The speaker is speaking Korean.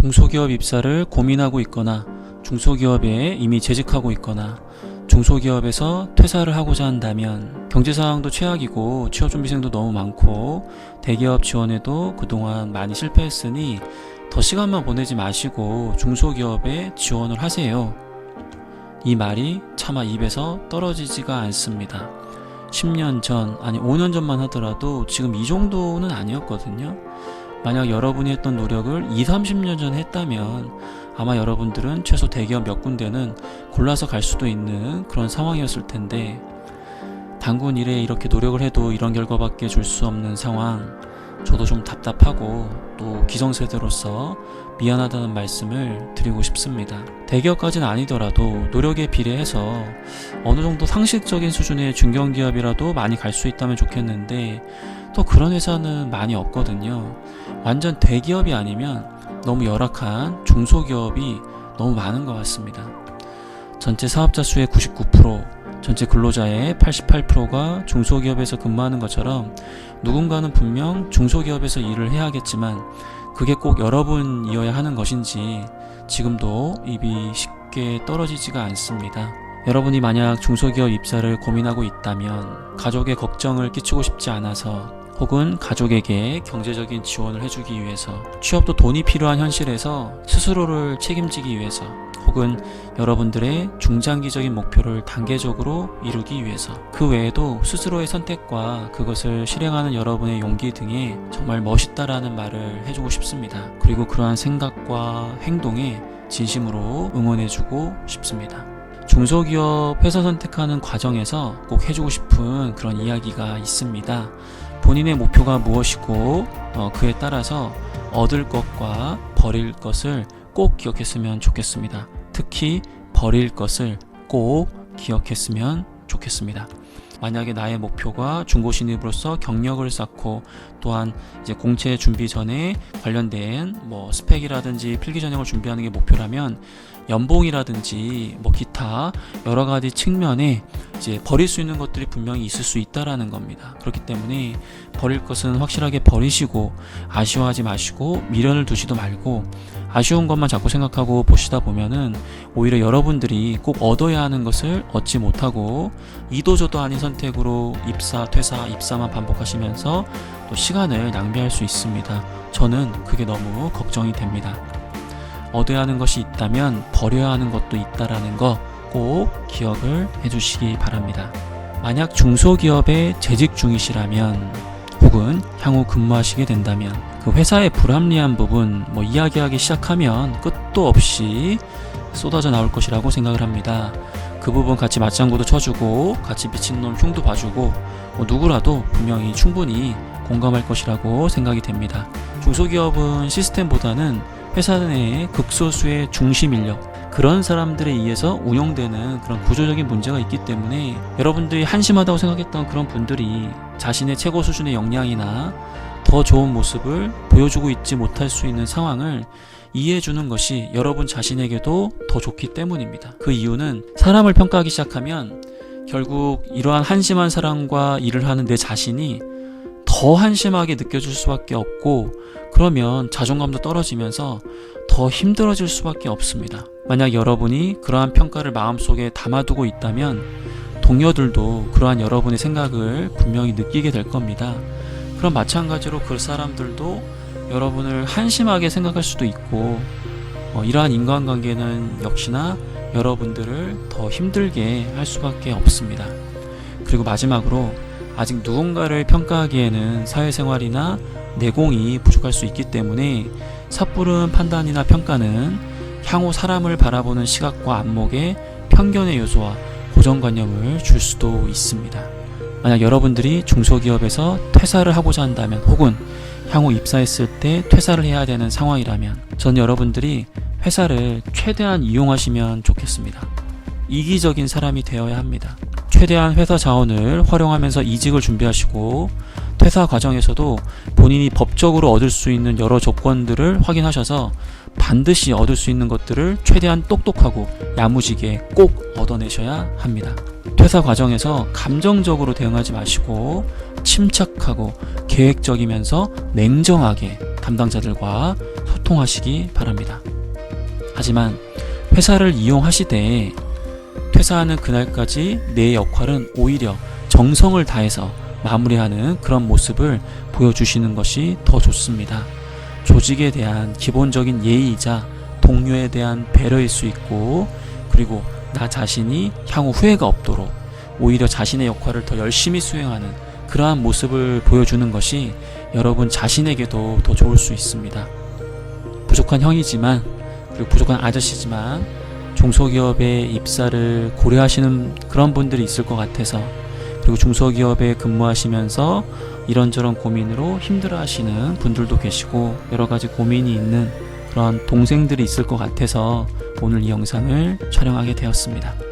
중소기업 입사를 고민하고 있거나 중소기업에 이미 재직하고 있거나 중소기업에서 퇴사를 하고자 한다면 경제 상황도 최악이고 취업 준비생도 너무 많고 대기업 지원에도 그동안 많이 실패했으니 더 시간만 보내지 마시고 중소기업에 지원을 하세요. 이 말이 차마 입에서 떨어지지가 않습니다. 10년 전, 아니 5년 전만 하더라도 지금 이 정도는 아니었거든요. 만약 여러분이 했던 노력을 2, 30년 전에 했다면 아마 여러분들은 최소 대기업 몇 군데는 골라서 갈 수도 있는 그런 상황이었을 텐데 단군 일에 이렇게 노력을 해도 이런 결과밖에 줄 수 없는 상황 저도 좀 답답하고 또 기성세대로서 미안하다는 말씀을 드리고 싶습니다. 대기업까지는 아니더라도 노력에 비례해서 어느 정도 상식적인 수준의 중견기업이라도 많이 갈 수 있다면 좋겠는데 또 그런 회사는 많이 없거든요. 완전 대기업이 아니면 너무 열악한 중소기업이 너무 많은 것 같습니다. 전체 사업자 수의 99%, 전체 근로자의 88%가 중소기업에서 근무하는 것처럼 누군가는 분명 중소기업에서 일을 해야겠지만 그게 꼭 여러분이어야 하는 것인지 지금도 입이 쉽게 떨어지지가 않습니다. 여러분이 만약 중소기업 입사를 고민하고 있다면 가족의 걱정을 끼치고 싶지 않아서 혹은 가족에게 경제적인 지원을 해주기 위해서 취업도 돈이 필요한 현실에서 스스로를 책임지기 위해서 혹은 여러분들의 중장기적인 목표를 단계적으로 이루기 위해서 그 외에도 스스로의 선택과 그것을 실행하는 여러분의 용기 등에 정말 멋있다라는 말을 해주고 싶습니다. 그리고 그러한 생각과 행동에 진심으로 응원해주고 싶습니다. 중소기업 회사 선택하는 과정에서 꼭 해주고 싶은 그런 이야기가 있습니다. 본인의 목표가 무엇이고 어, 그에 따라서 얻을 것과 버릴 것을 꼭 기억했으면 좋겠습니다. 특히 버릴 것을 꼭 기억했으면 좋겠습니다. 만약에 나의 목표가 중고 신입으로서 경력을 쌓고 또한 이제 공채 준비 전에 관련된 뭐 스펙이라든지 필기 전형을 준비하는 게 목표라면 연봉이라든지 뭐 기타 여러 가지 측면에 이제 버릴 수 있는 것들이 분명히 있을 수 있다라는 겁니다. 그렇기 때문에 버릴 것은 확실하게 버리시고 아쉬워하지 마시고 미련을 두지도 말고 아쉬운 것만 자꾸 생각하고 보시다 보면은 오히려 여러분들이 꼭 얻어야 하는 것을 얻지 못하고 이도저도 아닌 선택으로 입사, 퇴사, 입사만 반복하시면서 또 시간을 낭비할 수 있습니다. 저는 그게 너무 걱정이 됩니다. 얻어야 하는 것이 있다면 버려야 하는 것도 있다라는 거 꼭 기억을 해주시기 바랍니다. 만약 중소기업에 재직 중이시라면 혹은 향후 근무하시게 된다면 그 회사의 불합리한 부분 뭐 이야기하기 시작하면 끝도 없이 쏟아져 나올 것이라고 생각을 합니다. 그 부분 같이 맞장구도 쳐주고 같이 미친놈 흉도 봐주고 뭐 누구라도 분명히 충분히 공감할 것이라고 생각이 됩니다. 중소기업은 시스템보다는 회사 내의 극소수의 중심 인력 그런 사람들에 의해서 운영되는 그런 구조적인 문제가 있기 때문에 여러분들이 한심하다고 생각했던 그런 분들이 자신의 최고 수준의 역량이나 더 좋은 모습을 보여주고 있지 못할 수 있는 상황을 이해해 주는 것이 여러분 자신에게도 더 좋기 때문입니다. 그 이유는 사람을 평가하기 시작하면 결국 이러한 한심한 사람과 일을 하는 내 자신이 더 한심하게 느껴질 수밖에 없고 그러면 자존감도 떨어지면서 더 힘들어질 수밖에 없습니다. 만약 여러분이 그러한 평가를 마음속에 담아두고 있다면 동료들도 그러한 여러분의 생각을 분명히 느끼게 될 겁니다. 그럼 마찬가지로 그 사람들도 여러분을 한심하게 생각할 수도 있고 어, 이러한 인간관계는 역시나 여러분들을 더 힘들게 할 수밖에 없습니다. 그리고 마지막으로 아직 누군가를 평가하기에는 사회생활이나 내공이 부족할 수 있기 때문에 섣부른 판단이나 평가는 향후 사람을 바라보는 시각과 안목에 편견의 요소와 고정관념을 줄 수도 있습니다. 만약 여러분들이 중소기업에서 퇴사를 하고자 한다면 혹은 향후 입사했을 때 퇴사를 해야 되는 상황이라면 전 여러분들이 회사를 최대한 이용하시면 좋겠습니다. 이기적인 사람이 되어야 합니다. 최대한 회사 자원을 활용하면서 이직을 준비하시고 퇴사 과정에서도 본인이 법적으로 얻을 수 있는 여러 조건들을 확인하셔서 반드시 얻을 수 있는 것들을 최대한 똑똑하고 야무지게 꼭 얻어내셔야 합니다. 퇴사 과정에서 감정적으로 대응하지 마시고 침착하고 계획적이면서 냉정하게 담당자들과 소통하시기 바랍니다. 하지만 회사를 이용하시되 퇴사하는 그날까지 내 역할은 오히려 정성을 다해서 마무리하는 그런 모습을 보여주시는 것이 더 좋습니다. 조직에 대한 기본적인 예의이자 동료에 대한 배려일 수 있고 그리고 나 자신이 향후 후회가 없도록 오히려 자신의 역할을 더 열심히 수행하는 그러한 모습을 보여주는 것이 여러분 자신에게도 더 좋을 수 있습니다. 부족한 형이지만 그리고 부족한 아저씨지만 중소기업에 입사를 고려하시는 그런 분들이 있을 것 같아서 그리고 중소기업에 근무하시면서 이런저런 고민으로 힘들어하시는 분들도 계시고 여러 가지 고민이 있는 그런 동생들이 있을 것 같아서 오늘 이 영상을 촬영하게 되었습니다.